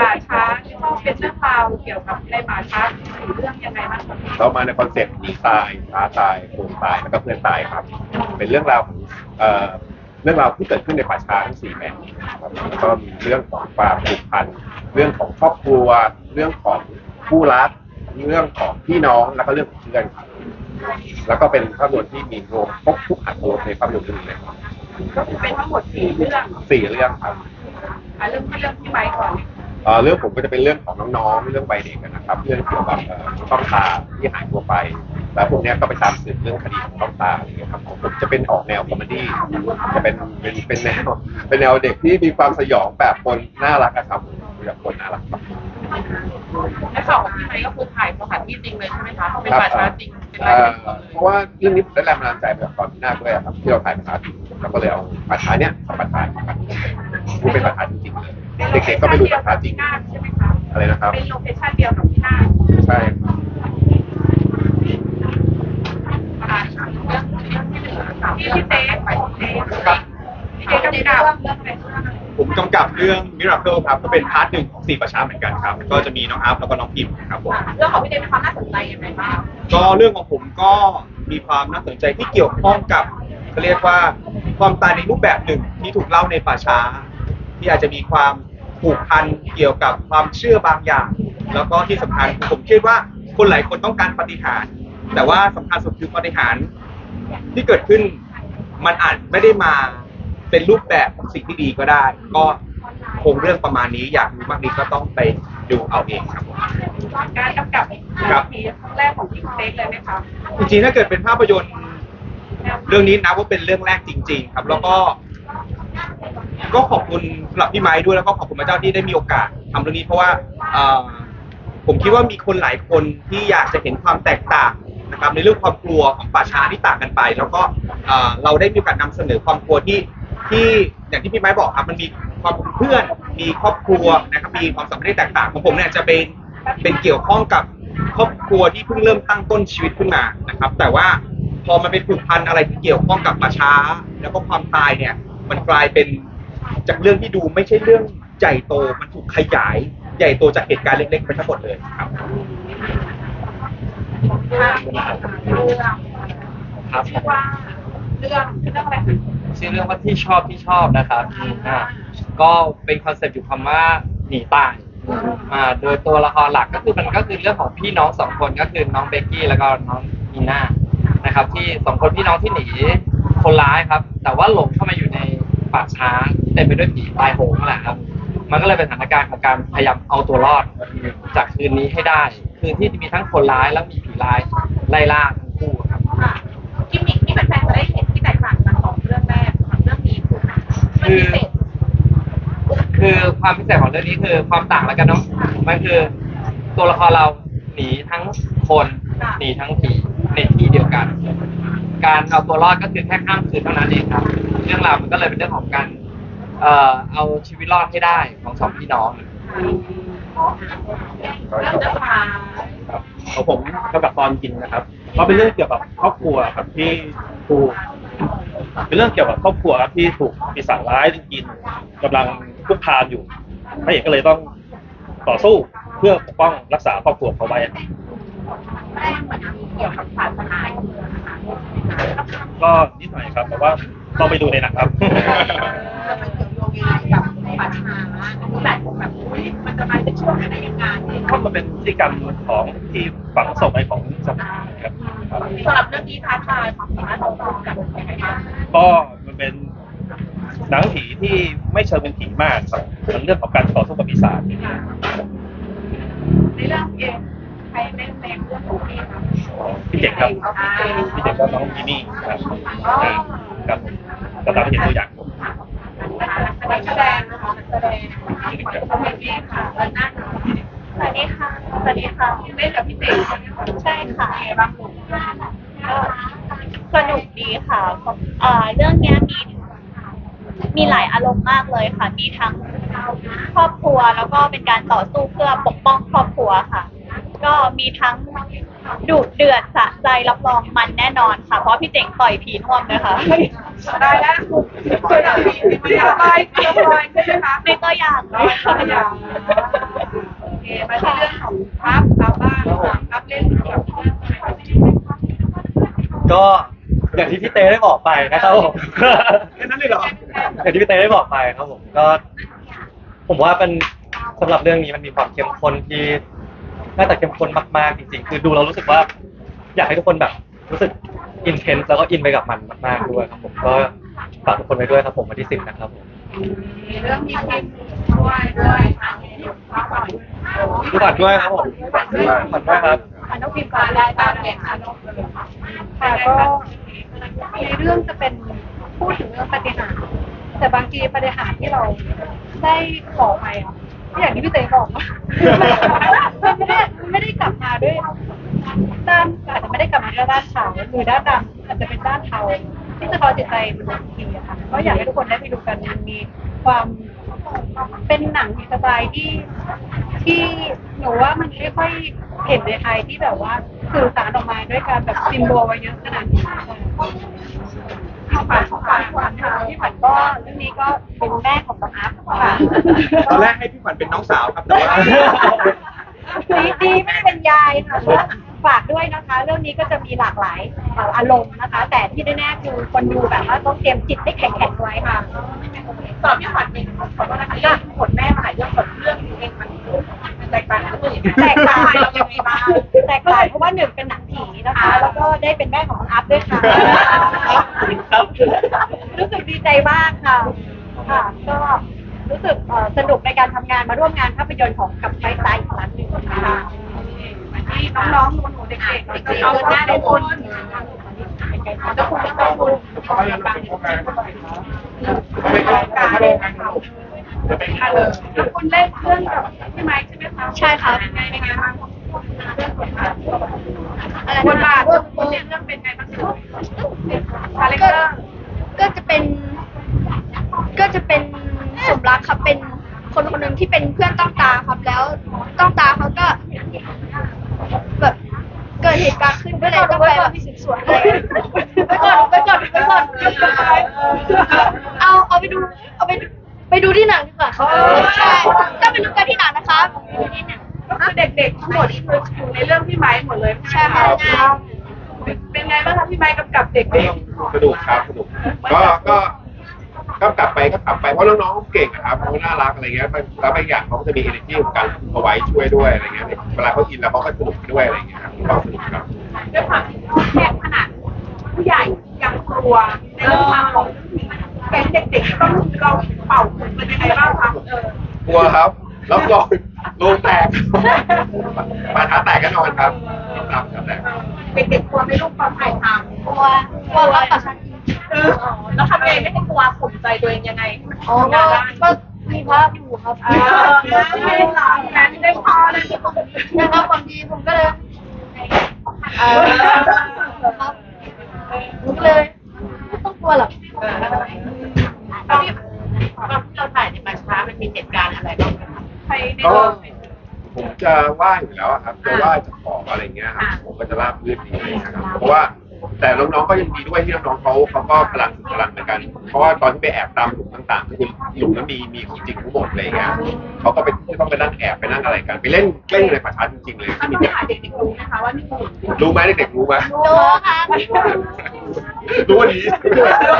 ป่าช้าที่ต้องเป็นเรื่องราวเกี่ยวกับในป่าช้าสี่เรื่องยังไงบ้างคะเรามาในคอนเซ็ปต์หนีตายท้าตายโกงตายแล้วก็เพื่อนตายครับ เป็นเรื่องราวของเอ่อเรื่องราวที่เกิดขึ้นในป่าช้าทั้งสี่แห่งครับแล้วก็มีเรื่องของความผูกพันเรื่องของครอบครัว เรื่องของคู่รัก เรื่องของพี่น้องแล้วก็เรื่องของเพื่อนครับแล้วก็เป็นภาพยนตร์ที่มีรวมครบทุกอัตรสในภาพยนตร์เรื่องนี้เลยครับก็คือเป็นทั้งหมดสี่เรื่องสี่เรื่องครับอะเรื่องที่เรื่องที่ไม้ก่อน เอ่อเรื่องผมก็จะเป็นเรื่องของน้องๆเรื่องวัยเด็กอะนะครับ เรื่องเกี่ยวกับเอ่อต้องตาที่หายตัวไป แล้วพวกเนี้ยก็ไปตามสืบเรื่องคดีของต้องตาอะไรอย่างเงี้ยครับของผมจะเป็นออกแนวคอมเมดี้จะเป็นเป็นเป็นแนวเป็นแนวเด็กที่มีความสยองแบบคนน่ารักอะครับแบบคนน่ารักครับในข่าวของพี่ไม้ก็คือถ่ายสถานที่จริงเลยใช่ไหมคะเป็นป่าช้าจริงเป็นไรเอ่อจริงเลยเพราะว่าเรื่องนี้ผมได้แรงบันดาลใจมาจากตอนที่หน้าด้วยอะครับที่เราถ่ายภาษาจริงเราก็เลยเอาภาษาเนี้ยมาประทานกันพูดเป็นภาษาจริงๆเลยเด็กๆก็ไม่รู้ภาษาจริงน่านใช่ไหมคะอะไรนะครับ เป็นโลเคชั่นเดียวกับที่น่านใช่ครับอ่าเรื่องเรื่องที่หนึ่งค่ะที่พี่เต้ไปพี่เต้พี่เต้กำกับเรื่องอะไรเรื่องอะไรผมกำกับเรื่อง Miracle ครับ ก็เป็นพาร์ทหนึ่งของสี่ประชาเหมือนกันครับ ก็จะมีน้องอัพแล้วก็น้องพิมพ์ครับผม เรื่องของพี่เต้มีความน่าสนใจยังไงบ้างก็เรื่องของผมก็มีความน่าสนใจที่เกี่ยวข้องกับเขาเรียกว่าความตายในรูปแบบหนึ่งที่ถูกเล่าในป่าช้า ที่อาจจะมีความ ผูกพันเกี่ยวกับความเชื่อบางอย่าง แล้วก็ที่สำคัญคือผมคิดว่าคนหลายคนต้องการปาฏิหารย์แต่ว่าสำคัญสุดคือปาฏิหารย์ที่เกิดขึ้น มันอาจไม่ได้มาเป็นรูปแบบของสิ่งที่ดีก็ได้ ก็คงเรื่องประมาณนี้อยากรู้มากนี้ก็ต้องไปดูเอาเองครับผม การกำกับครับทีครั้งแรกของพี่เต้เลยไหมคะจริงๆถ้าเกิดเป็นภาพยนตร์ เรื่องนี้นะว่าเป็นเรื่องแรกจริง ๆ ครับ แล้วก็ ก็ขอบคุณสำหรับพี่ไม้ด้วยแล้วก็ขอบคุณพระเจ้าที่ได้มีโอกาสทำเรื่องนี้เพราะว่าเอ่อผมคิดว่ามีคนหลายคนที่อยากจะเห็นความแตกต่างนะครับในเรื่องความกลัวของป่าช้าที่ต่างกันไป แล้วก็เอ่อเราได้มีโอกาสนำเสนอความกลัวที่ที่อย่างที่พี่ไม้บอกครับมันมีความเป็นเพื่อน มีครอบครัวนะครับมีความสัมพันธ์ที่แตกต่างของผมเนี่ยจะเป็นเป็นเกี่ยวข้องกับครอบครัวที่เพิ่งเริ่มตั้งต้นชีวิตขึ้นมานะครับ แต่ว่าพอมันเป็นผูกพันอะไรที่เกี่ยวข้องกับป่าช้า แล้วก็ความตายเนี่ยมันกลายเป็น จากเรื่องที่ดูไม่ใช่เรื่องใหญ่โตมันถูกขยายใหญ่โตจากเหตุการณ์เล็กๆไปทั้งหมดเลยครับค่ะเรื่องครับชื่อว่าเรื่องชื่อเรื่องอะไรคะชื่อเรื่องว่าที่ชอบที่ชอบนะครับอ่าก็เป็นคอนเซ็ปต์อยู่คำว่าหนีตายอ่าโดยตัวละครหลักก็คือมันก็คือเรื่องของพี่น้องสองคนก็คือน้องเบกกี้แล้วก็น้องนีน่านะครับ ที่สองคนพี่น้องที่หนีคนร้ายครับ แต่ว่าหลงเข้ามาอยู่ในป่าช้า ที่เต็มไปด้วยผีตายโหงนั่นแหละครับ มันก็เลยเป็นสถานการณ์ของการพยายามเอาตัวรอด จากคืนนี้ให้ได้ คืนที่มีทั้งคนร้ายและมีผีร้ายไล่ล่าทั้งคู่ครับค่ะกิมมิคที่แฟนๆจะได้เห็นที่แตกต่างกันของเรื่องแรกกับเรื่องนี้คือมันพิเศษคือความพิเศษของเรื่องนี้คือความต่างแล้วกันเนาะมันคือตัวละครเราหนีทั้งคนหนีทั้งผีในที่เดียวกัน การเอาตัวรอดก็คือแค่ข้ามคืนเท่านั้นเองครับ เรื่องราวมันก็เลยเป็นเรื่องของการ เอ่อเอาชีวิตรอดให้ได้ของสองพี่น้องเรื่องเรื่องมาครับของผมกำกับตอนกินนะครับก็เป็นเรื่องเกี่ยวกับครอบครัวครับที่ถูกเป็นเรื่องเกี่ยวกับครอบครัวครับที่ถูกปีศาจร้ายกินกำลังคุกคามอยู่พระเอกก็เลยต้องต่อสู้เพื่อปกป้องรักษาครอบครัวเขาไว้ครับแรกเหมือนมีเกี่ยวกับศาสนาของเมืองนะคะก็นิดหน่อยครับแต่ว่าต้องไปดูในหนังครับ จะไปเกี่ยวโยงยังไงกับป่าช้าแต่แบบอุ๊ยมันจะมาเป็นช่วงไหนยังไงก็มันเป็นพฤติกรรมของที่ฝังศพไปของสมัยครับสำหรับเรื่องนี้ท้าทายความสามารถของเรากับยังไงบ้างก็มันเป็นหนังผีที่ไม่เชิงเป็นผีมากครับมันเรื่องของการต่อสู้กับปีศาจในเรื่องเองใครเล่นในเรื่องของพี่คะพี่เจ๋งครับอ่าพี่เจ๋งก็น้องจินี่ครับครับก็ตามที่เห็นตัวอย่างผม นักแสดงนะคะนักแสดงสมัยนี้ค่ะเออหน้าหนาวสวัสดีค่ะสวัสดีค่ะเล่นกับพี่เต๋อใช่ค่ะเป็นไงบ้างลูกก็สนุกดีค่ะเอ่อเรื่องเนี้ยมีมีหลายอารมณ์มากเลยค่ะ มีทั้งครอบครัวแล้วก็เป็นการต่อสู้เพื่อปกป้องครอบครัวค่ะ ก็มีทั้งดุเดือดสะใจรับรองมันแน่นอนค่ะ เพราะพี่เจ๋งต่อยผีน่วมเลยค่ะ ได้แล้วคือเรามีสบายสบายใช่ไหมคะเป็นตัวอย่างเลเรายค่ะอย่างโอเคมาที่เรื่องของพับพับบ้างพับเล่นกับก็อย่างที่พี่เต้ได้บอกไปนะครับผมแค่นั้นเลยเหรออย่างที่พี่เต้ได้บอกไปครับผมก็ ผมว่าเป็นสำหรับเรื่องนี้มันมีความเข้มข้นที่น่าจะเข้มข้นมากๆจริงๆ คือดูเรารู้สึกว่า อยากให้ทุกคนแบบ รู้สึก อินเทนส์แล้วก็อินไปกับมันมากๆด้วยครับผมก็ฝากทุกคนไว้ด้วยครับผมวันที่สิบนะครับผมมีเรื่องมีคลิปด้วยด้วยทุกคนด้วยครับผมฝากด้วยครับอันนกพิมพ์ปลาได้ตามแข่งขันนกค่ะก็ในเรื่องจะเป็นพูดถึงเรื่องปฏิหารย์แต่บางทีปฏิหารย์ที่เราได้ขอไปอะก็อย่างที่พี่เต้บอกว่ามันไม่ได้มันไม่ได้กลับมาด้วย ด้านอาจจะไม่ได้กลับมาด้วยด้านขาวหรือด้านดำอาจจะเป็นด้านเทาที่สะท้อนจิตใจบนเวทีอะค่ะก็อยากให้ทุกคนได้ไปดูกันมันมีความเป็นหนังมีสไตล์ที่ที่หนูว่ามันไม่ค่อยเห็นในไทยที่แบบว่าสื่อสารออกมาด้วยการแบบซิมโบลไว้เยอะขนาดนี้พี่ขวัญขวัญขวัญค่ะพี่ขวัญก็เรื่องนี้ก็เป็นแม่ของน้องอัพค่ะตอนแรกให้พี่ขวัญเป็นน้องสาวครับแต่ว่าดีดีไม่ได้เป็นยายค่ะ ฝากด้วยนะคะ เรื่องนี้ก็จะมีหลากหลายเอ่ออารมณ์นะคะ แต่ที่แน่ๆคือคนดูแบบว่าต้องเตรียมจิตให้แข็งๆไว้ค่ะ ตอบพี่ขวัญเป็นขอโทษนะคะเรื่องผลแม่มาหลายเรื่องผลเรื่องนี้เองมันแตกต่างกันเลยแตกต่างเรายังไงบ้างแตกต่างเพราะว่าหนึ่งเป็นหนังผีนะคะ แล้วก็ได้เป็นแม่ของน้องอัพด้วยค่ะ ครับรู้สึกดีใจมากค่ะ ค่ะ ก็รู้สึกเอ่อสนุกในการทำงานมาร่วมงานภาพยนตร์ของกับไฟไซอีกครั้งหนึ่งนะ คะที่น้องๆหนูๆเด็กๆเอาหน้าทุกคนทุกคนทุกคนคุณเล่นเรื่องกับพี่ไม้ใช่ไหมคะใช่ครับเป็นไงเป็นไงบ้างเรื่องบทบาทบทบาทคุณเล่นเรื่องเป็นไงบ้างคาแรคเตอร์ก็จะเป็น ก็จะเป็นสมรักครับเป็นคนคนหนึ่งที่เป็นเพื่อนต้องตาครับแล้วต้องตาเขาก็ แบบเกิดเหตุ การณ์ขึ้นก็เลยต้องไปแบบสืบสวนอะไรไปก่อนไปก่อนไปก่อนเอาเอาไปดูเอาไปไปดูที่หนังดีกว่าครับใช่ต้องไปดูกันที่หนังนะครับก็คือเด็กๆทั้งหมดนี่คืออยู่ในเรื่องพี่ไม้หมดเลยใช่ค่ะเป็นไงบ้างคะพี่ไม้กำกับเด็กสนุกครับสนุกก็ก็ ก็กลับไปก็กลับไปเพราะน้องๆเก่งอะครับเขาน่ารักอะไรเงี้ยแล้วบางอย่างเขาก็จะมี energy ของการเอาไว้ช่วยด้วยอะไรเงี้ยเวลาเขาอินแล้วเขาก็สนุกไปด้วยอะไรเงี้ยครับก็สนุกครับๆด้วยความที่แค่ขนาดผู้ใหญ่ยังกลัวในเรื่องราวของแก๊งเด็กๆต้องเราเป่าขุนเป็นยังไงบ้างคะเออกลัวครับแล้วก็โลงแตกปาท้าแตกแน่นอนครับครับครับแตกเด็กๆกลัวไม่รู้ความถ่ายทำกลัวกลัวว่าประชาชนเออ แล้วทำยังไงไม่ให้กลัวข่มใจตัวเองยังไงอ๋อก็ก็มีภาพอยู่ครับเออไม่ได้หลังนั้นได้พอเลยนะครับบางทีผมก็เลยเออครับผมก็เลยไม่ต้องกลัวหรอกตอนที่เราถ่ายในป่าช้ามันมีเหตุการณ์อะไรบ้างใครในก็เรื่องผมจะไหว้อยู่แล้วอะครับจะไหว้จะขออะไรเงี้ยครับผมก็จะราบรื่นดีเลยนะครับเพราะว่า แต่น้องๆก็ยังดีด้วยที่น้องๆเขาเขาก็พลังพลังเหมือนกัน เพราะว่าตอนที่ไปแอบตามหลุมต่างๆคือหลุมนั้นมีมีของจริงทั้งหมดเลยเงี้ยเขาก็ไปต้องไปนั่งแอบไปนั่งอะไรกัน ไปเล่นเล่นอยู่ในป่าช้าจริงๆเลยอันที่นี้มีถ่ายเด็กๆรู้นะคะว่านี่คือรู้ไหมเด็กๆรู้ไหมรู้ครับรู้วันนี้นานแล้ว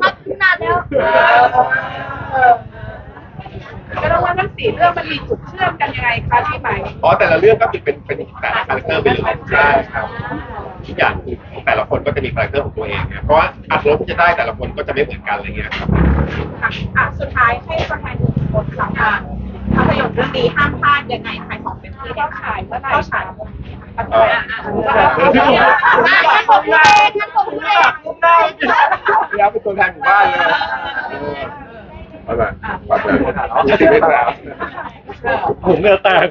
ครับนานแล้วก็ต้องว่าทั้งสี่เรื่องมันมีจุดเชื่อมกันยังไงคะพี่ใหม่อ๋อแต่ละเรื่องก็เป็นเป็นเป็นแต่ละคาแรคเตอร์ไปเลยใช่ครับ ทุกอย่างคือแต่ละคนก็จะมีคาแรคเตอร์ของตัวเองเนี่ยเพราะว่าอัดรถที่จะได้แต่ละคนก็จะไม่เหมือนกันอะไรเงี้ยครับอะสุดท้ายให้ตัวแทนบทหลังอะภาพยนตร์เรื่องนี้ห้ามพลาดยังไงใครของเป็นที่เข้าฉายเมื่อไหร่เข้าฉายเอองั้นผมพูดเองงั้นผมพูดเองพยายามเป็นตัวแทนหมู่บ้านเลยเอาไปฝากเลยเอาติดได้แล้วผมเนื้อแตก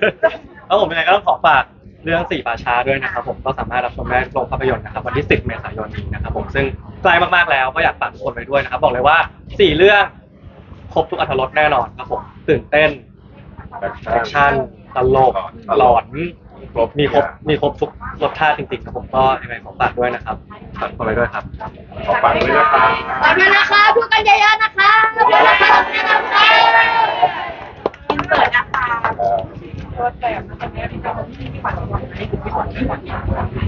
แล้วผมยังไงก็ต้องขอฝาก เรื่องสี่ป่าช้าด้วยนะครับผมก็สามารถรับชมได้โรงภาพยนตร์นะครับวันที่ 10 เมษายนนี้นะครับผมซึ่งใกล้มากๆแล้วก็อยากฝากคนไปด้วยนะครับ บอกเลยว่าสี่เรื่องครบทุกอัรถรสแน่นอนครับผมตื่นเต้นแอคชั่นตลกหลอนมีครบมีครบทุกรสชาติจริงๆครับผมก็ยังไงขอฝากด้วยนะครับฝากคนไปด้วยครับขอฝากด้วยนะครับฝากด้วยนะคะพูดกันเยอะๆนะคะขอบคุณนนะคะ ตัวแสบมันตรงนี้ที่ฝันหวังไหมหรือพี่ฝันที่ฝัน